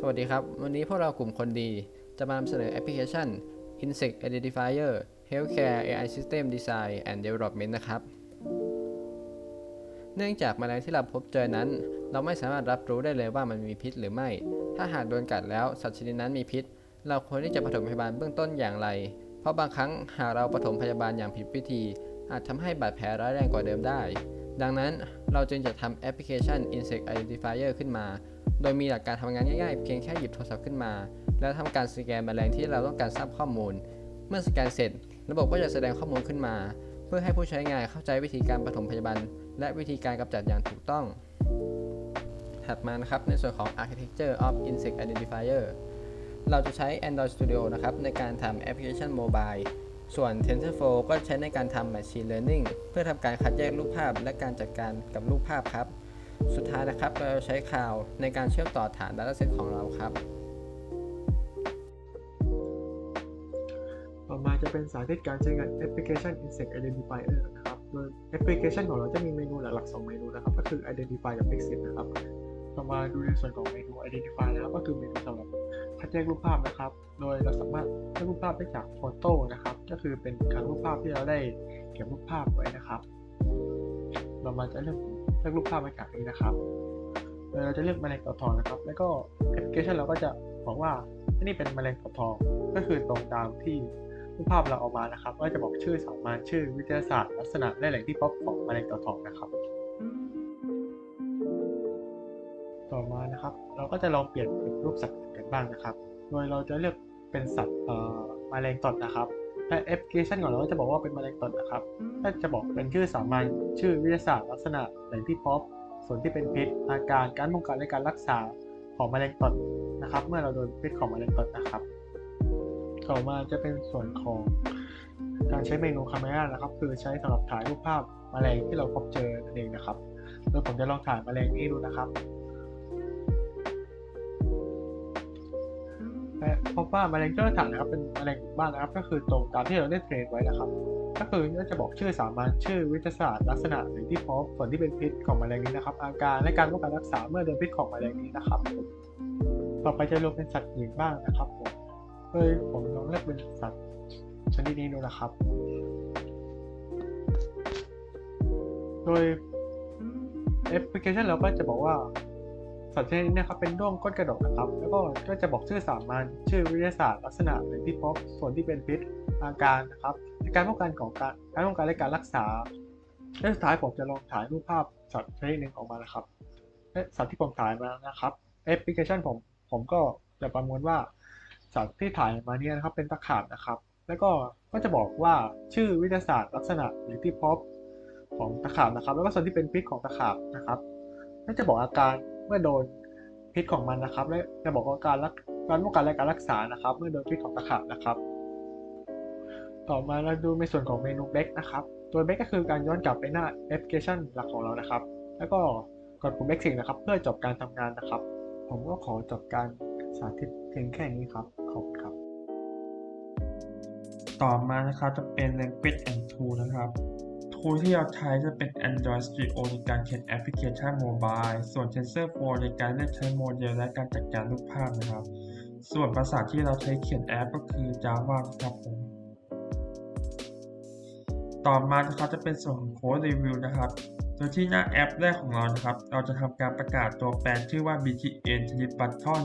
สวัสดีครับ วันนี้พวกเรากลุ่มคนดี จะมานำเสนอแอปพลิเคชัน Insect Identifier Healthcare AI System Design and Development นะครับ เนื่องจากแมลงที่เราพบเจอนั้น เราไม่สามารถรับรู้ได้เลยว่ามันมีพิษหรือไม่ ถ้าหากโดนกัดแล้วสัตว์ชนิดนั้นมีพิษ เราควรที่จะปฐมพยาบาลเบื้องต้นอย่างไร เพราะบางครั้งหากเราปฐมพยาบาลอย่างผิดวิธี อาจทำให้บาดแผลร้ายแรงกว่าเดิมได้ ดังนั้นเราจึงจะทำแอปพลิเคชัน Insect Identifier ขึ้นมา โดยมีหลักการทำงานง่ายๆ เพียงแค่หยิบโทรศัพท์ขึ้นมา แล้วทำการสแกนแมลงที่เราต้องการทราบข้อมูล เมื่อสแกนเสร็จ ระบบก็จะแสดงข้อมูลขึ้นมา เพื่อให้ผู้ใช้งานเข้าใจวิธีการปฐมพยาบาลและวิธีการกำจัดอย่างถูกต้อง ถัดมานะครับในส่วนของ Architecture of Insect Identifier เราจะใช้ Android Studio นะครับในการทำแอปพลิเคชันโมบายส่วน TensorFlow ก็ใช้ในการทำ Machine Learning เพื่อทำการคัดแยกรูปภาพและการจัดการกับรูปภาพครับ สุดท้ายนะครับเราจะใช้ Cloud ในการเชื่อมต่อฐาน Dataset ของเราครับ ต่อมาจะเป็นสาธิตการใช้งานแอปพลิเคชัน Insect Identifier นะครับโดยแอปพลิเคชันของเราจะมีเมนูหลักๆ 2 เมนูนะครับ ก็คือ Identify กับ Exit นะครับ ต่อมาดูในส่วนของเมนู Identify นะครับ ก็คือเมนูสำหรับคัดแยกรูปภาพนะครับ โดยเราสามารถเลือกรูปภาพได้จากโฟโต้นะครับ ก็คือเป็นการรูปภาพที่เราได้เก็บรูปภาพไว้นะครับ เรามาจะเลือก เลือกรูปภาพมาจากนี้นะครับโดยเราจะเลือกแมลงเต่าทองนะครับ แล้วก็แอปพลิเคชันเราก็จะบอกว่านี่เป็นแมลงเต่าทอง ก็คือตรงตามที่รูปภาพเราเอามานะครับ ก็จะบอกชื่อสามัญชื่อวิทยาศาสตร์ลักษณะและแหล่งที่พบของแมลงเต่าทองนะครับ ต่อมานะครับ เราก็จะลองเปลี่ยนเป็นรูปสัตว์กันบ้างนะครับ โดยเราจะเลือกเป็นสัตว์เอ่อแมลงตดนะครับ และแอปพลิเคชันของเราก็จะบอกว่าเป็นแมลงตดนะครับก็จะบอกเป็นชื่อสามัญชื่อวิทยาศาสตร์ลักษณะแหล่งที่พบ ส่วนที่เป็นพิษ อาการการป้องกันและการรักษาของแมลงตดนะครับ เมื่อเราโดนพิษของแมลงตดนะครับ ต่อมาจะเป็นส่วนของการใช้เมนูคาเมรานะครับ คือใช้สำหรับถ่ายรูปภาพแมลงที่เราพบเจอนั่นเองนะครับโดยผมจะลองถ่ายแมลงนี้ดูนะครับ พบว่าแมลงที่เราถ่ายนะครับเป็นแมลงบ้านนะครับ ก็คือตรงตามที่เราได้เทรนไว้นะครับ ก็คือก็จะบอกชื่อสามัญชื่อวิทยาศาสตร์ลักษณะหรือที่พบส่วนที่เป็นพิษของแมลงนี้นะครับ อาการและการป้องกันรักษาเมื่อโดนพิษของแมลงนี้นะครับ ต่อไปจะรวมเป็นสัตว์อื่นบ้างนะครับผมโดยผมลองเลือกเป็นสัตว์ชนิดนี้ดูนะครับ โดยแอปพลิเคชันเราก็จะบอกว่า สัตว์ชนิดนี้นะครับเป็นด้วงก้นกระดกนะครับ แล้วก็ก็จะบอกชื่อสามัญชื่อวิทยาศาสตร์ลักษณะหรือที่พบส่วนที่เป็นพิษอาการนะครับในการป้องกันของการการป้องกันและการรักษาและสุดท้ายผมจะลองถ่ายรูปภาพสัตว์ชนิดหนึ่งออกมานะครับสัตว์ที่ผมถ่ายมานะครับแอปพลิเคชันผมผมก็จะประมวลว่าสัตว์ที่ถ่ายมาเนี่ยนะครับเป็นตะขาบนะครับ แล้วก็ก็จะบอกว่าชื่อวิทยาศาสตร์ลักษณะหรือที่พบของตะขาบนะครับ แล้วก็ส่วนที่เป็นพิษของตะขาบนะครับและจะบอกอาการ เมื่อโดนพิษของมันนะครับ และจะบอกว่าการรักการป้องกันและการรักษานะครับ เมื่อโดนพิษของตะขาบนะครับ ต่อมาเราดูในส่วนของเมนูเบ k นะครับ ตัวเบ k ก็คือการย้อนกลับไปหน้าแอปพลิเคชันหลักของเรานะครับ แล้วก็กดปุ่ม exit นะครับ เพื่อจบการทำงานนะครับ ผมก็ขอจบการสาธิตเพียงแค่นี้ครับขอบคุณครับ ต่อมานะครับจะเป็น Language and Tool นะครับ Tool ที่เราใช้จะเป็น Android Studio ในการเขียนแอปพลิเคชันโมบาย ส่วน TensorFlow ในการเลือกใช้โมเดลและการจัดการรูปภาพนะครับ ส่วนภาษาที่เราใช้เขียนแอปก็คือ Java ครับผมต่อมานะครับจะเป็นส่วนของ Code Review นะครับ โดยที่หน้าแอปแรกของเรานะครับ เราจะทำการประกาศตัวแปรชื่อว่า btn ชนิด button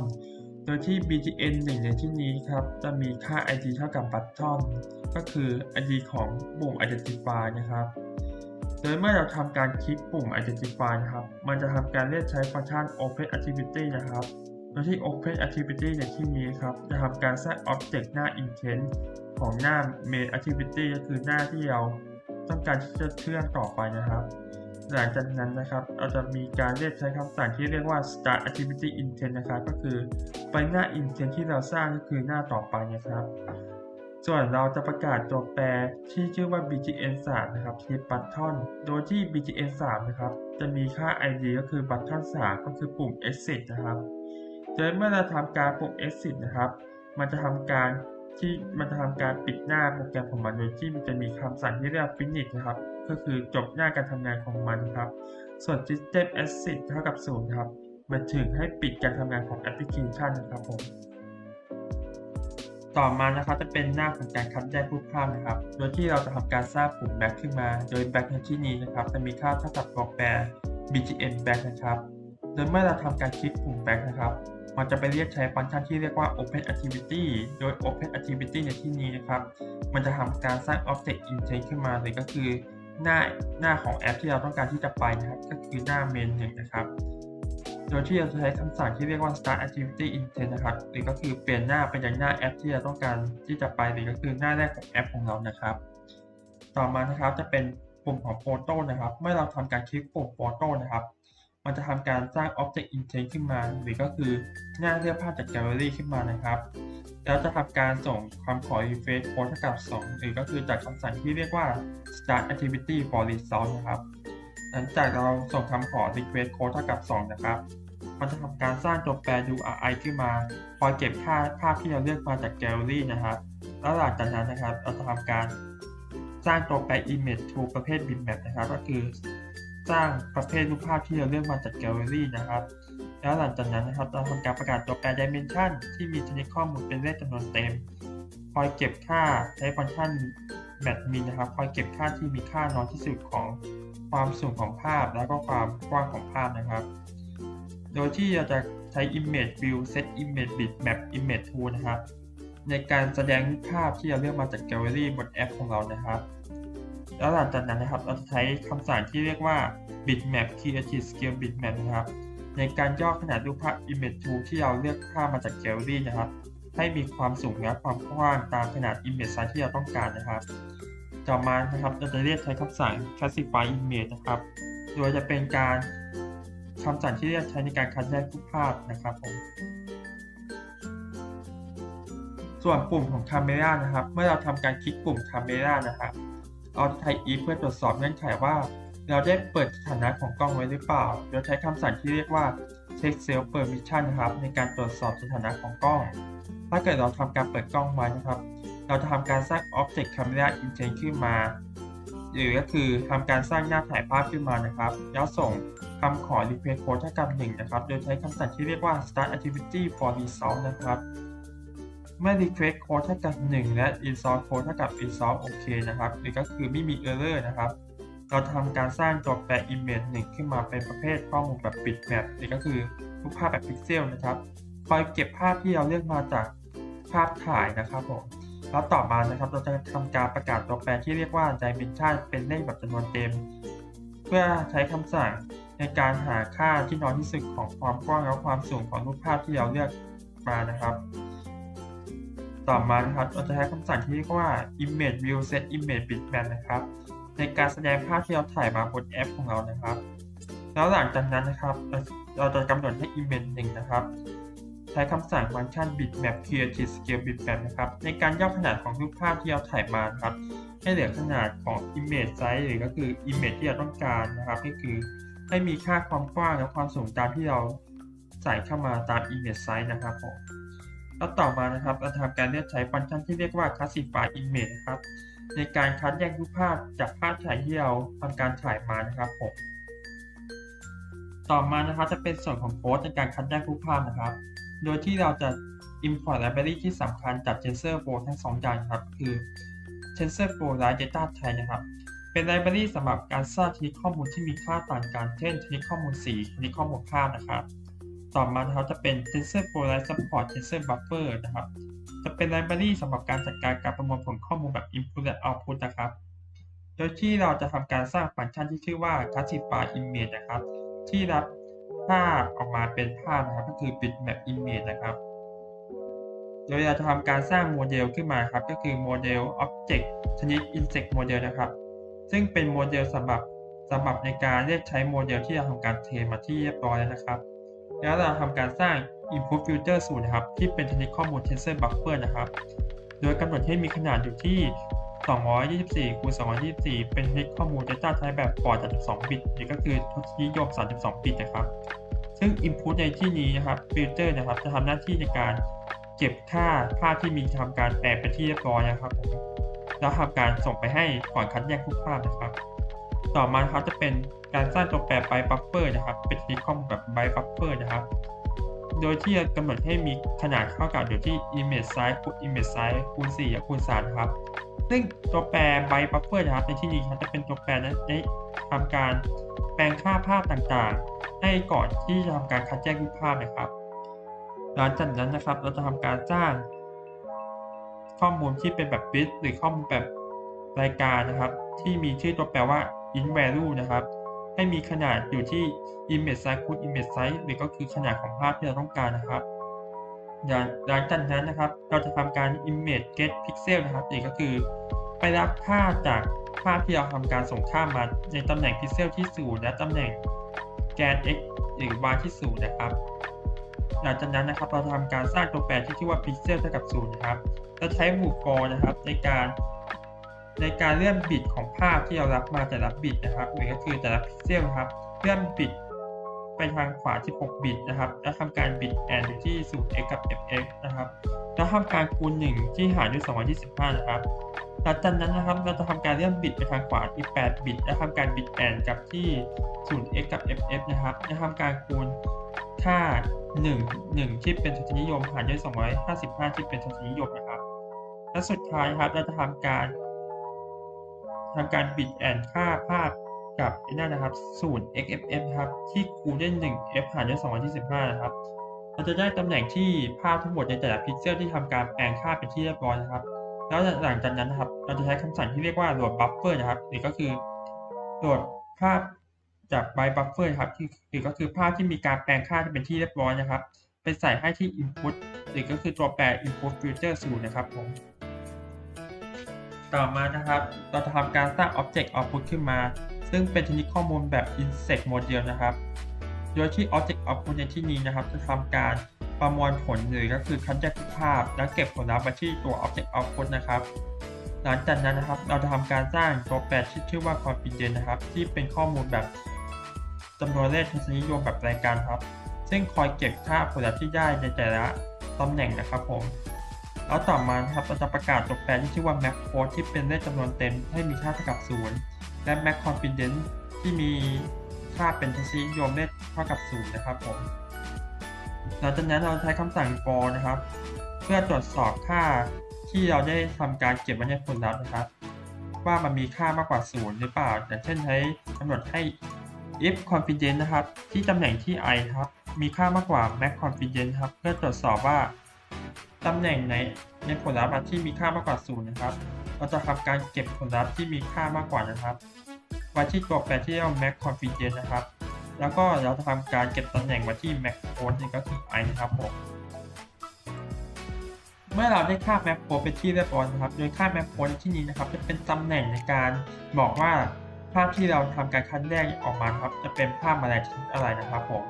โดยที่ btn 1ในที่นี้ครับ จะมีค่า id เท่ากับ button ก็คือ id ของปุ่ม identify นะครับ โดยเมื่อเราทำการคลิกปุ่ม identify นะครับ มันจะทำการเรียกใช้ฟังก์ชัน open activity นะครับ โดยที่ open activity ในที่นี้ครับ จะทำการแทรก object หน้า intent ของหน้า main activity ก็คือหน้าที่เราต้องการที่จะเชื่อมต่อไปนะครับหลังจากนั้นนะครับ เราจะมีการเรียกใช้คำสั่งที่เรียกว่า start activity intent นะครับ ก็คือ ไปหน้า intent ที่เราสร้างก็คือหน้าต่อไปนะครับ ส่วนเราจะประกาศตัวแปรที่ชื่อว่า btn 3นะครับที่ button โดยที่ btn 3นะครับ จะมีค่า id ก็คือ button 3 ก็คือปุ่ม exit นะครับโดยเมื่อเราทำการปุ่ม exit นะครับ มันจะทำการที่มันจะทำการปิดหน้าโปรแกรมของมันโดยที่มันจะมีคำสั่งที่เรียกว่า finish นะครับ ก็คือจบหน้าการทำงานของมันครับ ส่วน system exit เท่ากับ0ครับ มันถึงให้ปิดการทำงานของแอปพลิเคชันนะครับผม ต่อมานะครับจะเป็นหน้าของการคัดแยกรูปภาพนะครับ โดยที่เราจะทำการสร้างปุ่ม back ขึ้นมา โดย back ในที่นี้นะครับ จะมีค่าเท่ากับตัวแปร bgn back นะครับ โดยเมื่อเราทำการคลิกปุ่ม back นะครับมันจะไปเรียกใช้ฟังก์ชันที่เรียกว่า open activity โดย open activity ในที่นี้นะครับ มันจะทำการสร้าง object intent ขึ้นมาเลยก็คือหน้าหน้าของแอปที่เราต้องการที่จะไปนะครับ ก็คือหน้า main หนึ่งนะครับ โดยที่เราจะใช้คำสั่งที่เรียกว่า start activity intent นะครับ หรือก็คือเปลี่ยนหน้าไปยังหน้าแอปที่เราต้องการที่จะไปหรือก็คือหน้าแรกของแอปของเรานะครับ ต่อมานะครับจะเป็นปุ่มของโฟโต้นะครับ เมื่อเราทำการคลิกปุ่มโฟโต้นะครับ มันจะทำการสร้าง object intent ขึ้นมา หรือก็คือหน้าเลือกภาพจากแกลเลอรี่ขึ้นมานะครับ แล้วจะทำการส่งคำขอ refresh code เท่ากับ 2 หรือก็คือจากคำสั่งที่เรียกว่า start activity for result นะครับหลังจากเราส่งคำขอ request code เท่ากับ 2 นะครับ มันจะทำการสร้างตัวแปร URI ขึ้นมา คอยเก็บค่าภาพที่เราเลือกมาจากแกลเลอรี่นะครับ แล้วหลังจากนั้นนะครับ เราจะทำการสร้างตัวแปร image to ประเภท bitmap นะครับ ก็คือสร้างประเภทรูปภาพที่เราเลือกมาจากแกลเลอรี่นะครับ แล้วหลังจากนั้นนะครับ เราทำการประกาศตัวแปร dimension ที่มีชนิดข้อมูลเป็นเลขจำนวนเต็ม คอยเก็บค่าใช้ฟังก์ชัน match min นะครับ คอยเก็บค่าที่มีค่าน้อยที่สุดของความสูงของภาพ แล้วก็ความกว้างของภาพนะครับ โดยที่เราจะใช้ image view set image bitmap image tool นะครับ ในการแสดงภาพที่เราเลือกมาจากแกลเลอรี่บนแอปของเรานะครับ แล้วหลังจากนั้นนะครับเราจะใช้คำสั่งที่เรียกว่า bitmap creative scale bitmap นะครับ ในการย่อขนาดรูปภาพ image tool ที่เราเลือกภาพมาจากแกลเลอรี่นะครับ ให้มีความสูงและความกว้างตามขนาด image size ที่เราต้องการนะครับต่อมานะครับเราจะเรียกใช้คำสั่ง classify image นะครับ โดยจะเป็นการ คำสั่งที่เรียกใช้ในการคัดแยกรูปภาพนะครับผมส่วนปุ่มของ Camera นะครับ เมื่อเราทำการคลิกปุ่ม Camera นะครับเราจะใช้ if เพื่อตรวจสอบเงื่อนไขว่า เราได้เปิดสถานะของกล้องไว้หรือเปล่าโดยใช้คำสั่งที่เรียกว่า check self permission นะครับ ในการตรวจสอบสถานะของกล้อง ถ้าเกิดเราทำการเปิดกล้องไว้นะครับ เราจะทำการสร้าง object camera intent ขึ้นมา หรือก็คือทำการสร้างหน้าถ่ายภาพขึ้นมานะครับ แล้วส่ง คำขอ request code เท่ากับ1นะครับ โดยใช้คำสั่งที่เรียกว่า start activity for result นะครับ เมื่อ request code เท่ากับ1และ result code เท่ากับ result โอเคนะครับหรือก็คือไม่มี error นะครับ เราทำการสร้างตัวแปร image 1ขึ้นมาเป็นประเภทข้อมูลแบบ bitmap หรือก็คือรูปภาพแบบพิกเซลนะครับ คอยเก็บภาพที่เราเลือกมาจากภาพถ่ายนะครับผมแล้วต่อมานะครับเราจะทำการประกาศตัวแปรที่เรียกว่า dimension เป็นเลขแบบจำนวนเต็ม เพื่อใช้คำสั่ง ในการหาค่าที่น้อยที่สุดของความกว้างและความสูงของรูปภาพที่เราเลือกมานะครับ ต่อมานะครับเราจะใช้คำสั่งที่เรียกว่า image view set image bitmap นะครับ ในการแสดงภาพที่เราถ่ายมาบนแอปของเรานะครับ แล้วหลังจากนั้นนะครับ เราจะกำหนดให้ image หนึ่งนะครับใช้คำสั่งฟังก์ชัน bitmap createscale bitmap นะครับ ในการย่อขนาดของรูปภาพที่เราถ่ายมานะครับ ให้เหลือขนาดของ image size หรือก็คือ image ที่เราต้องการนะครับก็คือ ให้มีค่าความกว้างและความสูงตามที่เราใส่เข้ามาตาม image size นะครับผมแล้วต่อมานะครับเราทำการเลือกใช้ฟังก์ชันที่เรียกว่า classify image นะครับ ในการคัดแยกรูปภาพจากภาพถ่ายที่เราทำการถ่ายมานะครับผมต่อมานะครับจะเป็นส่วนของโค้ดในการคัดแยกรูปภาพนะครับ โดยที่เราจะ import library ที่สำคัญจาก TensorFlow ทั้งสองอย่างครับ คือ TensorFlow Live Data Type นะครับ เป็นไลบรารีสำหรับการสร้างชนิดข้อมูลที่มีค่าต่างกัน เช่นชนิดข้อมูลสีชนิดข้อมูลภานะครับ ต่อมานะครับจะเป็น TensorFlow Live Support Tensor Buffer นะครับ จะเป็นไลบรารีสำหรับการจัดการการประมวลผลข้อมูลแบบ Input และ Output นะครับ โดยที่เราจะทำการสร้างฟังก์ชันที่ชื่อว่า Classify Image นะครับ ที่รับภาพออกมาเป็นภาพนะครับ ก็คือ bitmap image นะครับ โดยเราจะทำการสร้างโมเดลขึ้นมาครับ ก็คือโมเดล object ชนิด insect model นะครับ ซึ่งเป็นโมเดลสำหรับสำหรับในการเรียกใช้โมเดลที่เราทำการเทรนมาที่เรียบร้อยแล้วนะครับ แล้วเราทำการสร้าง input filter สูตรนะครับ ที่เป็นชนิดข้อมูล tensor buffer นะครับ โดยกำหนดให้มีขนาดอยู่ที่ 224คูณ224 เป็นชนิดข้อมูล data type แบบ for 32 บิตนี่ก็คือทศนิยม 32 บิตนะครับ ซึ่ง input ในที่นี้นะครับ filter นะครับ จะทำหน้าที่ในการเก็บค่าภาพที่มีทำการแปลเป็นที่เรียบร้อยนะครับผม แล้วทำการส่งไปให้ก่อนคัดแยกรูปภาพนะครับ ต่อมานะครับจะเป็นการสร้างตัวแปร byte buffer นะครับ เป็นที่ข้อมูลแบบ byte buffer นะครับ โดยที่จะกำหนดให้มีขนาดเท่ากับโดยที่ image size คูณ image size คูณ4คูณ3ครับ ซึ่งตัวแปร byte buffer นะครับในที่นี้ครับจะเป็นตัวแปรนั้นได้ทำการแปลงค่าภาพต่างๆ ให้ก่อนที่จะทำการคัดแยกรูปภาพนะครับ หลังจากนั้นนะครับเราจะทำการสร้าง ข้อมูลที่เป็นแบบ bit หรือข้อมูลแบบรายการนะครับ ที่มีชื่อตัวแปลว่า int value นะครับ ให้มีขนาดอยู่ที่ image size คูณ image size หรือก็คือขนาดของภาพที่เราต้องการนะครับหลังหลังจากนั้นนะครับ เราจะทำการ image get pixel นะครับหรือก็คือไปรับค่าจากภาพที่เราทำการส่งค่ามาในตำแหน่งพิกเซลที่ 0 และตำแหน่งแกน x หรือ y ที่ 0 นะครับ หลังจากนั้นนะครับเราจะทำการสร้างตัวแปรที่ชื่อว่าพิกเซลเท่ากับ0นะครับเราใช้หมู่ for นะครับในการในการเลื่อนบิตของภาพที่เรารับมาแต่ละบิตนะครับหรือก็คือแต่ละพิกเซลนะครับเลื่อนบิตไปทางขวา 16 บิตนะครับ แล้วทำการบิตแอนอยู่ที่ 0x กับ fx นะครับ แล้วทำการคูณ 1 ที่หารด้วย 225 นะครับ หลังจากนั้นนะครับเราจะทำการเลื่อนบิตไปทางขวาอีก8บิต และทำการบิตแอนกับที่ 0x กับ ff นะครับและทำการคูณค่า 1 1 ที่เป็นทศนิยมหารด้วย 255 ที่เป็นทศนิยมนะครับ และสุดท้ายครับเราจะทำการทำการบิตแอนค่าภาพกับไอ้นั่นนะครับ 0xff ครับ ที่คูณด้วย 1f หารด้วย225นะครับ เราจะได้ตำแหน่งที่ภาพทั้งหมดในแต่ละพิกเซลที่ทำการแปลงค่าเป็นที่เรียบร้อยนะครับ แล้วหลังจากนั้นนะครับ เราจะใช้คำสั่งที่เรียกว่า load buffer นะครับหรือก็คือโหลดภาพจาก byte buffer ครับที่หรือก็คือภาพที่มีการแปลงค่าที่เป็นที่เรียบร้อยนะครับไปใส่ให้ที่ input หรือก็คือตัวแปร input filter 0นะครับผมต่อมานะครับ เราจะทำการสร้าง object output ขึ้นมา ซึ่งเป็นชนิดข้อมูลแบบ insect model นะครับ โดยที่ Object Output ในที่นี้นะครับ จะทำการ ประมวลผลหรือก็คือคัดแยกรูปภาพ แล้วเก็บผลลัพธ์มาที่ตัว Object Output นะครับ หลังจากนั้นนะครับ เราจะทำการสร้างตัวแปรที่ชื่อว่า confidence นะครับ ที่เป็นข้อมูลแบบจำนวนเลขทศนิยมแบบรายการครับ ซึ่งคอยเก็บค่าผลลัพธ์ที่ได้ในแต่ละตำแหน่งนะครับผมแล้วต่อมาครับเราจะประกาศตัวแปรที่ชื่อว่า map code ที่เป็นเลขจำนวนเต็มให้มีค่าเท่ากับ0และ max confidence ที่มีค่าเป็นทศนิยมเลขเท่ากับ0นะครับผม หลังจากนั้นเราใช้คำสั่ง for นะครับ เพื่อตรวจสอบค่าที่เราได้ทำการเก็บไว้ในผลลัพธ์นะครับ ว่ามันมีค่ามากกว่า0หรือเปล่าอย่างเช่นใช้กำหนดให้ if confidence นะครับ ที่ตำแหน่งที่ i ครับ มีค่ามากกว่า max confidence ครับ เพื่อตรวจสอบว่าตำแหน่งในในผลลัพธ์ที่มีค่ามากกว่า0นะครับเราจะทำการเก็บผลลัพธ์ที่มีค่ามากกว่านะครับไว้ที่ตัวแปรที่เรียกว่า max confidence นะครับ แล้วก็เราจะทำการเก็บตำแหน่งไว้ที่ max code นี่ก็คือ i นะครับผมเมื่อเราได้ค่า max code เป็นที่เรียบร้อยนะครับ โดยค่า max code ที่นี้นะครับ จะเป็นตำแหน่งในการบอกว่าภาพที่เราทำการคัดแยกออกมาครับจะเป็นภาพแมลงชนิดอะไรนะครับผม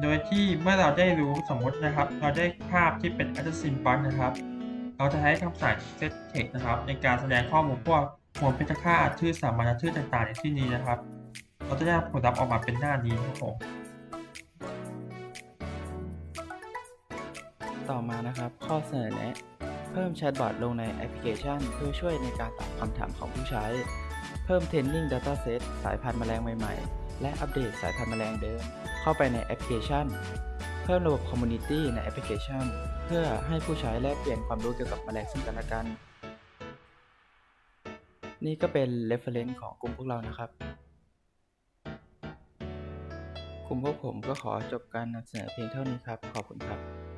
โดยที่เมื่อเราได้รู้สมมตินะครับ เราได้ภาพที่เป็น adjacent bunch นะครับ เราจะใช้คำสั่ง set text นะครับ ในการแสดงข้อมูลพวกหัวเพชรฆาตชื่อสามัญชื่อต่างๆในที่นี้นะครับ เราจะได้ผลลัพธ์ออกมาเป็นหน้านี้ครับผมต่อมานะครับข้อเสนอแนะ เพิ่มแชทบอทลงในแอปพลิเคชัน เพื่อช่วยในการตอบคำถามของผู้ใช้ เพิ่มเทรนนิ่ง Dataset สายพันธุ์แมลงใหม่ๆ และอัปเดตสายพันธุ์แมลงเดิม เข้าไปในแอปพลิเคชัน เพิ่มระบบคอมมูนิตี้ในแอปพลิเคชัน เพื่อให้ผู้ใช้แลกเปลี่ยนความรู้เกี่ยวกับแมลงซึ่งกันและกัน นี่ก็เป็น reference ของกลุ่มพวกเรานะครับ ลุ่มพวกผมก็ขอจบการนำเสนอเพียงเท่านี้ครับ ขอบคุณครับ